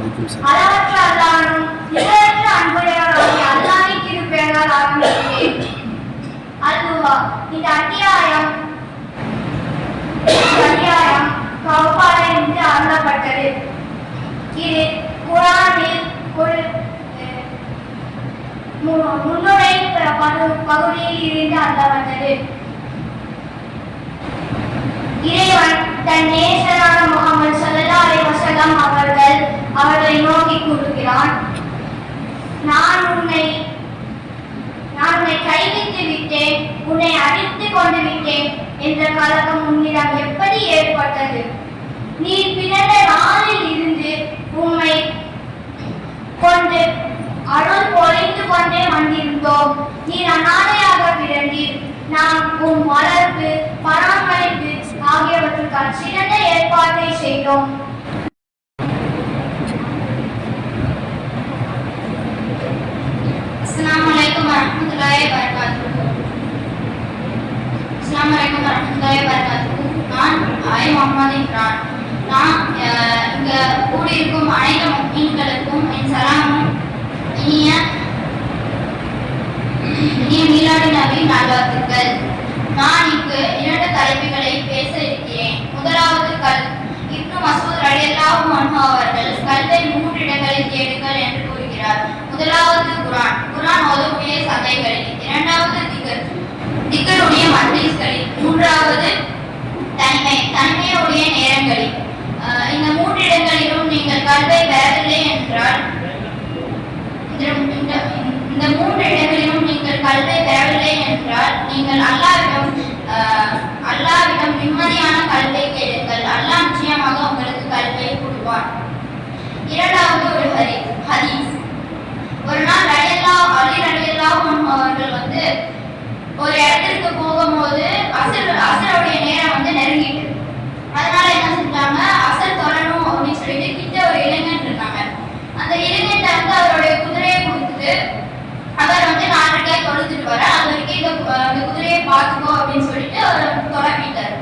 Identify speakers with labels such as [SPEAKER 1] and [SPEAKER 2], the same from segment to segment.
[SPEAKER 1] வலைக்கும் சலாம்
[SPEAKER 2] அளவற்ற அல்லாஹ்வும் நிகரற்ற அன்புடையவராகிய அல்லாஹ்வின் திருப்பெயரால் ஆரம்பிக்கிறேன். அல்-துஹா. இந்த அத்தியாயம் அத்தியாயம் என்று அருளப்பட்டது இது குரானில் ஒரு முன்னுரை பகுதியில் இருந்து அருளப்பட்டது இறைவன் தன் நேசரான முகமது ஸல்லல்லாஹு அலைஹி அவர்கள் நோக்கி கூறுகிறான் நான் உன்னை நான் உன்னை கைவிட்டு விட்டேன் உன்னை அடித்து கொண்டு விட்டேன் என்ற கலக்கம் உன்னிடம் எப்படி ஏற்பட்டது? நீ பிறந்த நாளில் இருந்து உம்மை கொண்டு அருள் பொழைத்து கொண்டே வந்திருந்தோம். நீ அநாதையாக பிறந்தீர் நாம் உன் வளர்ப்பு பராமரிப்பு ஆகியவற்றுக்கான சிறந்த ஏற்பாட்டை செய்தோம். முகமது நாம் நான் அஹ், இங்க கூடியிருக்கும் அனைத்து மீன்களுக்கும் என் சலாமும் இனிய இனிய மீலாடு நபி நல்வாழ்த்துக்கள். நான் இங்கு இரண்டு தலைப்புகளை பேச இருக்கிறேன். முதலாவது கல் இப்னு மசூத் ரலியல்லாஹு அன்ஹு அவர்கள் கல்வை மூன்று இடங்களில் தேடுங்கள் என்று கூறுகிறார். முதலாவது குரான் குரான் ஓதக்கூடிய சபைகளில் இரண்டாவது திகர் திகருடைய மந்திரிகளில் மூன்றாவது தனிமை தனிமையுடைய இடங்களில். இந்த மூன்று இடங்களிலும் நீங்கள் கல்வை பெறவில்லை என்றால் இந்த- இந்த மூன்று இடங்களிலும் நீங்கள் கல்வை பெறவில்லை என்றால் நீங்கள் அல்லாவிடம் ஆஹ், அல்லாவிடம் நிம்மதியான கல்வை கேளுங்கள் அல்லாஹ் நிச்சயமாக உங்களுக்கு கல்வியை கொடுப்பார் இரண்டாவது ஒரு ஹரி ஹதீஸ் ஒரு நாள் ரலியல்லா அலி ரலியல்லா அவர்கள் வந்து ஒரு இடத்திற்கு போகும்போது அசர் அசருடைய நேரம் வந்து நெருங்கிட்டு அதனால என்ன செஞ்சாங்க அசர் தொடரணும் அப்படின்னு சொல்லிட்டு கிட்ட ஒரு இளைஞன் இருக்காங்க அந்த இளைஞன் வந்து அவருடைய குதிரையை கொடுத்துட்டு அவர் வந்து நாலு தொழுத்துட்டு வர அது வரைக்கும் இந்த அந்த குதிரையை பார்த்துக்கோ அப்படின்னு சொல்லிட்டு அவர் தொலைப்பிட்டாரு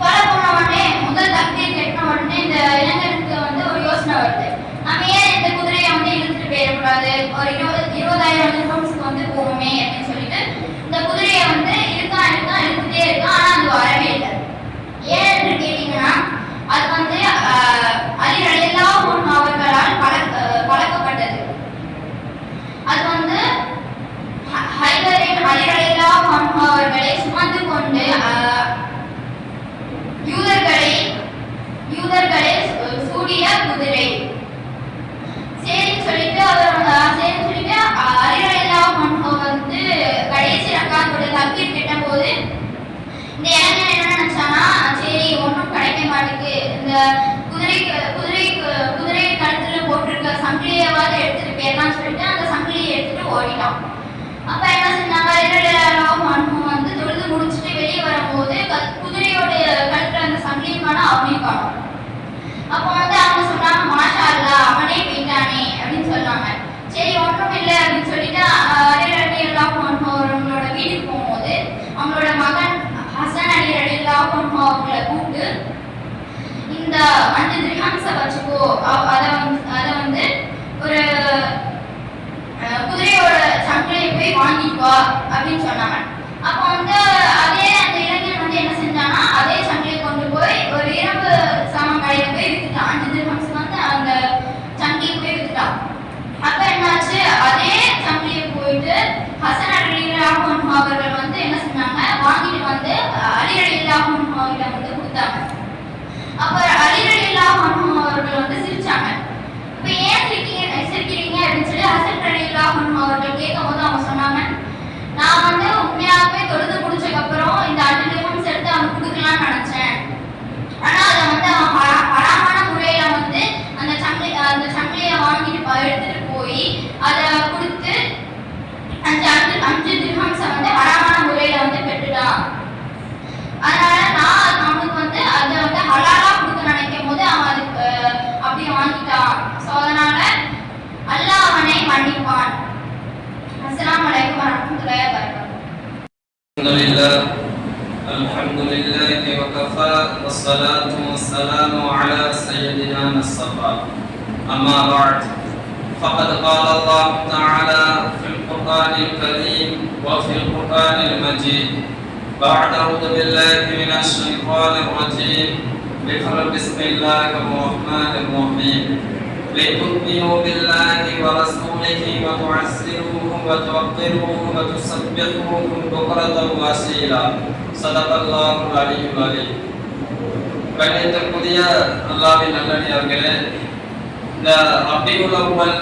[SPEAKER 2] தொலை போன உடனே முதல் தக்பீர் கட்டின உடனே இந்த இளைஞனுக்கு வந்து ஒரு யோசனை வருது. நம்ம ஏன் இந்த குதிரையை வந்து இழுத்துட்டு போயிடக்கூடாது? ஒரு இருபது இருபதாயிரம் நிமிஷத்துக்கு வந்து போவோமே அப்படின்னு சொல்லிட்டு இந்த குதிரையை வந்து இழுத்தான் இழுத்தான் இழுத்துட்டே இருக்கான் ஆனா அது வரவே இல்லை ஏன் என்று கேட்டீங்கன்னா அது வந்து ஆஹ், அலி ரலியல்லாஹு அன்ஹு அவர்களால் பழக்க பழக்கப்பட்டது அது வந்து ஹ- ஹைதரின் அலி ரலியல்லாஹு அன்ஹு அவர்களை சுமந்து கொண்டு ஆஹ், யூதர்களை யூதர்களை சூ- சூடிய குதிரை சரின்னு சொல்லிட்டு அவர் ஆஹ், சரின்னு சொல்லிட்டு ஆஹ், வந்து கடைசி ரக்காத்தோட கிட்ட போது இந்த இளைஞர் என்ன நினைச்சானா சரி ஒன்றும் கிடைக்க மாட்டேங்குது இந்த குதிரைக்கு குதிரைக்கு குதிரை கழுத்துல போட்டிருக்க சங்கிலியாவது எடுத்துட்டு போயிடலாம்னு சொல்லிட்டு அந்த சங்கிலியை எடுத்துட்டு ஓடிட்டான் அப்ப என்ன செஞ்சாங்க இரண்டாயிரம் அனுபவம் வந்து தொழுது முடிச்சுட்டு வெளியே வரும்போது குதிரையோட கழுத்துல அந்த சங்கிலி காணும் அவனையும் காணும் அப்போ வந்து அவங்க சொன்னாங்க மாஷா அல்லா அவனே போயிட்டானே அப்படின்னு சொன்னாங்க சரி ஒன்றும் இல்லை அப்படின்னு சொல்லிட்டு அலி அலி அல்லாஹ் அவங்களோட வீட்டுக்கு போகும்போது அவங்களோட மகன் ஹசன் அலி அலி அல்லாஹ் அவங்கள கூப்பிட்டு இந்த அஞ்சு திரிஹான்ஸை வச்சுக்கோ அதை வந்து அதை வந்து ஒரு குதிரையோட சங்கிலியை போய் வாங்கிட்டு வா அப்படின்னு சொன்னாங்க. அப்போ வந்து அது அந்த இளைஞன் வந்து என்ன செஞ்சானா அதே சங்கிலியை கொண்டு போய் ஒரு இரும்பு சாமான் கடையில போய் வித்துட்டான் அஞ்சு திரஹம்ஸ் வந்து அந்த சங்கிலியை போய் வித்துட்டான் அப்ப என்னாச்சு அதே சங்கிலியை போயிட்டு ஹசன் அலி ராமன் அவர்கள் வந்து என்ன செஞ்சாங்க வாங்கிட்டு வந்து அலி அலி ராமன் அவர்கிட்ட வந்து கொடுத்தாங்க அப்ப அலி அலி ராமன் அவர்கள் வந்து சிரிச்சாங்க இப்ப ஏன் சிரிக்கிறீங்க சிரிக்கிறீங்க அப்படின்னு சொல்லி ஹசன் அலி ராமன் அவர்கள் கேட்கும் போது அவங்க சொன்னாங்க நான் வந்து உண்மையாகவே தொழுது முடிச்சதுக்கு அப்புறம் இந்த அஞ்சு நிமிஷம் எடுத்து அவனுக்கு கொடுக்கலாம்னு நினைச்சேன் ஆனா அதை வந்து அவன் ஹரா- ஹராமான முறையில வந்து அந்த சங்கிலி அந்த சங்கிலியை வாங்கிட்டு ப- எடுத்துட்டு போய் அதை கொடுத்து அந்த அஞ்சு அஞ்சு திருஹம்ஸை வந்து ஹராமான முறையில வந்து பெற்றுட்டான் அதனால நான் அவனுக்கு வந்து அதை வந்து ஹலாலாக கொடுக்க நினைக்கும் போது அவன் அதுக்கு அப்படியே வாங்கிட்டான். ஸோ அதனால அல்லாஹ் அவனை மன்னிப்பான். அஸ்லாம் வலைக்கம் வரமத்துல்லாஹி வபரகாத்துஹு.
[SPEAKER 3] அல்ஹம்துலில்லாஹ் அல்ஹம்துலில்லாஹி வகஃபா வஸ்ஸலாத்து வஸ்ஸலாமு அலா சய்யிதினா முஸ்தஃபா அம்மா பஅத் فقد قال الله تعالى في القرآن الكريم وفي القرآن المجيد بعد أعوذ بالله من الشيطان الرجيم بسم الله الرحمن الرحيم لتؤمنوا بالله ورسوله وتعزروه وتوقروه وتسبحوه بكرة وأصيلا صدق الله العلي العليم கண்ணியத்திற்குரிய அல்லாவின் நல்லடியார்களே இந்த ரபியுல் அவ்வல்